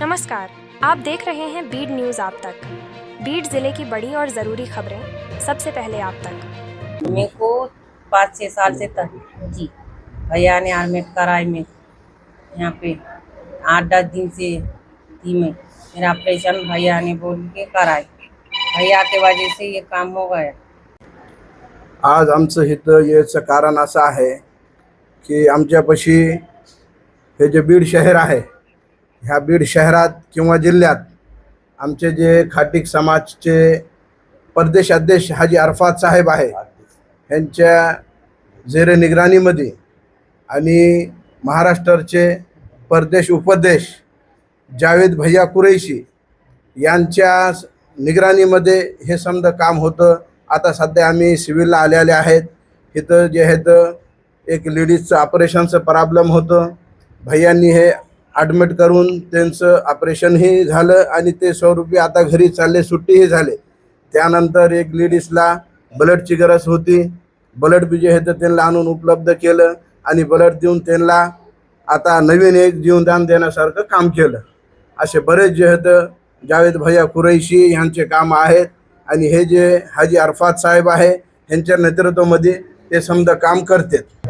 नमस्कार आप देख रहे हैं बीड न्यूज़ आप तक। बीड ज़िले की बड़ी और ज़रूरी खबरें सबसे पहले आप तक। मेरे को पाँच छः साल से तक जी भैया ने एडमिट कराई में यहाँ पे आठ दस दिन से थी मैं मेरा ऑपरेशन भैया ने बोल के कराए भैया के वजह से ये काम हो गया। आज आमचं इथं याचं कारण असं आहे की आमच्यापाशी हे जे बीड शहर आहे ह्या बीड शहरात किंवा जिल्ह्यात आमचे जे खाटिक समाजचे परदेश अध्यक्ष हाजी अरफात साहेब आहे ह्यांच्या झेरे निगराणीमध्ये आणि महाराष्ट्राचे परदेश उपदेश जावेद भैया कुरैशी यांच्या निगराणीमध्ये हे समजा काम होतं. आता सध्या आम्ही सिव्हिलला आलेले आहेत. इथं जे आहेत एक लेडीजचं ऑपरेशनचं प्रॉब्लेम होतं. भैयांनी हे ॲडमिट करून त्यांचं ऑपरेशनही झालं आणि ते सौ रुपये आता घरी चालले सुट्टीही झाले. त्यानंतर एक लेडीजला ब्लडची गरज होती. ब्लड बी जे तर त्यांना आणून उपलब्ध केलं आणि ब्लड देऊन त्यांना आता नवीन एक जीवनदान देण्यासारखं काम केलं. असे बरेच जे आहेत जावेद भैया कुरैशी यांचे काम आहेत आणि हे जे हाजी अरफात साहेब आहे यांच्या नेतृत्वामध्ये ते समजा काम करतात.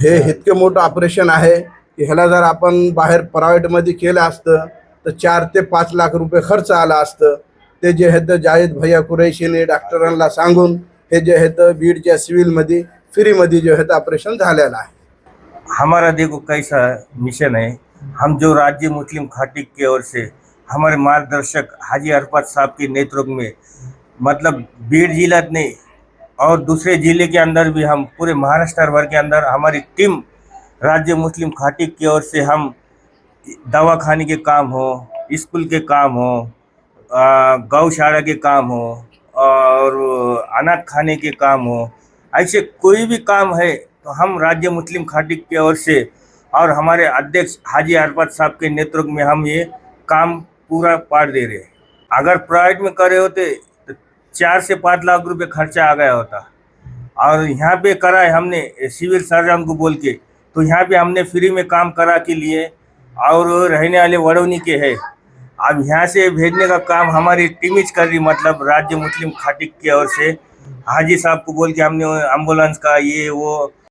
हे इतके मोठं ऑपरेशन आहे. ह्याला जर आपण बाहेर प्रायव्हेटमध्ये केलं असतं तर चार ते पाच लाख रुपये खर्च आला असतं. ते जे आहेत जायद भैया कुरैशीने डॉक्टरांना सांगून हे जे आहेत बीडच्या सिव्हिलमध्ये फ्रीमध्ये जे आहेत ऑपरेशन झालेलं आहे. हमारा देखो कैसा मिशन है। हम जो राज्य मुस्लिम खाटी की ओर से हमारे मार्गदर्शक हाजी अरफत साहब के नेतृत्व में मतलब बीड जिला नहीं और दूसरे जिले के अंदर भी हम पूरे महाराष्ट्र भर के अंदर हमारी टीम राज्य मुस्लिम खाटिक की ओर से हम दवा खाने के काम हो, स्कूल के काम हो गौशाला के काम हो, और अनाथ खाने के काम हो, ऐसे कोई भी काम है तो हम राज्य मुस्लिम खाटिक की ओर से और हमारे अध्यक्ष हाजी अरफत साहब के नेतृत्व में हम ये काम पूरा पार दे रहे अगर प्राइवेट में करे होते तो चार से पाँच लाख रुपए खर्चा आ गया होता। और यहाँ पे करा है हमने, सिविल सर्जन को बोल के तो यहाँ पे हमने फ्री में काम करा के लिए और रहने वाले वड़ौनी के है। अब यहाँ से भेजने का काम हमारी टीम कर रही मतलब राज्य मुस्लिम खाटिक की ओर से। हाजी साहब को बोल के हमने एम्बुलेंस का ये वो